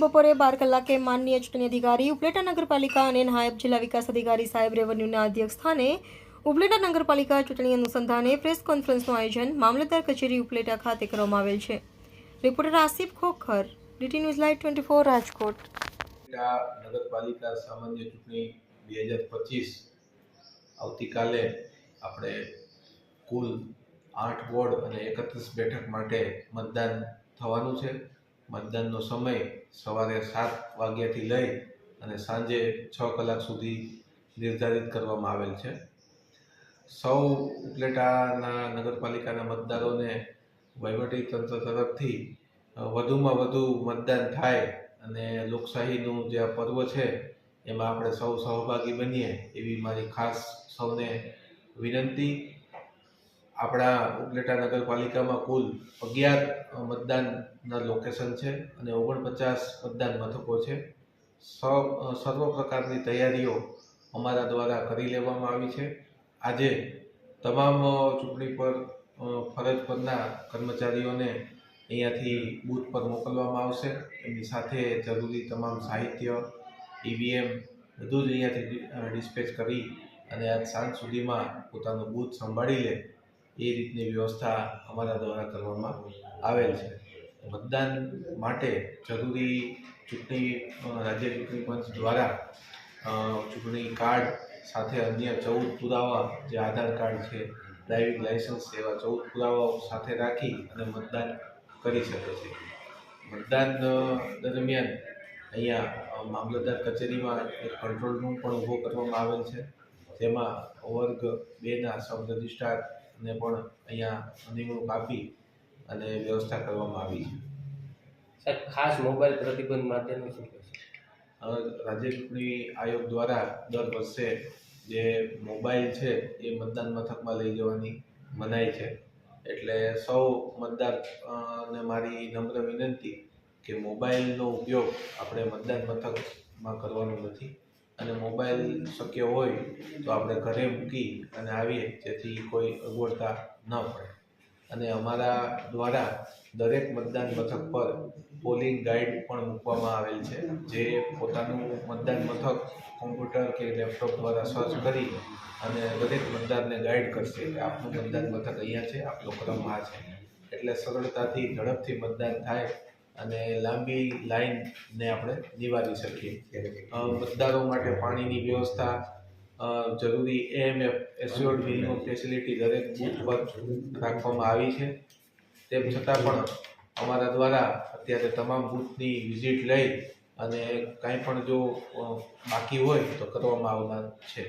બપોરે બાર કલાકે માનનીય ચૂંટણી અધિકારી ઉપલેટા નગરપાલિકા અને નાયબ જિલ્લા વિકાસ અધિકારી સાહેબ રેવન્યુના અધ્યક્ષ સ્થાને ઉપલેટા નગરપાલિકા ચૂંટણી અનુસંધાને પ્રેસ કોન્ફરન્સનું આયોજન મામલતદાર કચેરી ઉપલેટા ખાતે કરવામાં આવેલ છે. Reporter Asif Khokhar, DT news live twenty four Rajkot. નગરપાલિકા સામાન્ય ચૂંટણી બે હજાર પચીસ આવતીકાલે આપણે કુલ આઠ વોર્ડ અને એકત્રીસ બેઠક માટે મતદાન થવાનું છે. મતદાનનો સમય સવારે સાત વાગ્યાથી લઈ અને સાંજે છ કલાક સુધી નિર્ધારિત કરવામાં આવેલ છે. સૌ ઉપલેટાના નગરપાલિકાના મતદારોને વહીવટી તંત્ર તરફથી વધુમાં વધુ મતદાન થાય અને લોકશાહીનું જે આ પર્વ છે, એમાં આપણે સૌ સહભાગી બનીએ એવી મારી ખાસ સૌને વિનંતી. આપણા ઉપલેટા નગરપાલિકામાં કુલ અગિયાર મતદાનના લોકેશન છે અને ઓગણપચાસ મતદાન મથકો છે. સર્વ પ્રકારની તૈયારીઓ અમારા દ્વારા કરી લેવામાં આવી છે. આજે તમામ ચૂંટણી પર ફરજ પરના કર્મચારીઓને અહીંયાથી બૂથ પર મોકલવામાં આવશે. એમની સાથે જરૂરી તમામ સાહિત્ય, ઈવીએમ બધું જ અહીંયાથી ડિસ્પેચ કરી અને આજ સાંજ સુધીમાં પોતાનું બૂથ સંભાળી લે. એ રીતની વ્યવસ્થા અમારા દ્વારા કરવામાં આવેલ છે. મતદાન માટે જરૂરી ચૂંટણી રાજ્ય ચૂંટણી પંચ દ્વારા ચૂંટણી કાર્ડ સાથે અન્ય ચૌદ પુરાવા, જે આધાર કાર્ડ છે, ડ્રાઇવિંગ લાઇસન્સ એવા ચૌદ પુરાવાઓ સાથે રાખી અને મતદાન કરી શકે છે. મતદાન દરમિયાન અહીંયા મામલતદાર કચેરીમાં એક કંટ્રોલ રૂમ પણ ઊભો કરવામાં આવેલ છે. જેમાં વર્ગ બેના સબ રજિસ્ટ્રારને પણ અહીંયા નિમણૂક આપી અને વ્યવસ્થા કરવામાં આવી છે. સાહેબ ખાસ મોબાઈલ પ્રતિબંધ માટેનું શું કહેશો? અ, રાજ્ય ચૂંટણી આયોગ દ્વારા દર વર્ષે જે મોબાઈલ છે એ મતદાન મથકમાં લઈ જવાની મનાઈ છે. એટલે સૌ મતદાર ને મારી નમ્ર વિનંતી કે મોબાઈલનો ઉપયોગ આપણે મતદાન મથકમાં કરવાનો નથી. અને મોબાઈલ શક્ય હોય તો આપણે ઘરે મૂકી અને આવીએ, જેથી કોઈ અગવડતા ન પડે. અને અમારા દ્વારા દરેક મતદાન મથક પર પોલિંગ ગાઈડ પણ મૂકવામાં આવેલ છે, જે પોતાનું મતદાન મથક, કોમ્પ્યુટર કે લેપટોપ દ્વારા સર્ચ કરી અને દરેક મતદારને ગાઈડ કરશે કે આપનું મતદાન મથક અહીંયા છે આપનો ક્રમ આ છે. એટલે સરળતાથી ઝડપથી મતદાન થાય અને લાંબી લાઈનને આપણે નિવારી શકીએ. મતદારો માટે પાણીની વ્યવસ્થા જરૂરી એએમએફ એસ્યોર્ડ મિનિમમ ફેસિલિટી દરેક બૂથ પર રાખવામાં આવી છે. તેમ છતાં પણ અમારા દ્વારા અત્યારે તમામ બૂથની વિઝિટ લઈ અને કાંઈ પણ જો બાકી હોય તો કરવામાં આવનાર છે.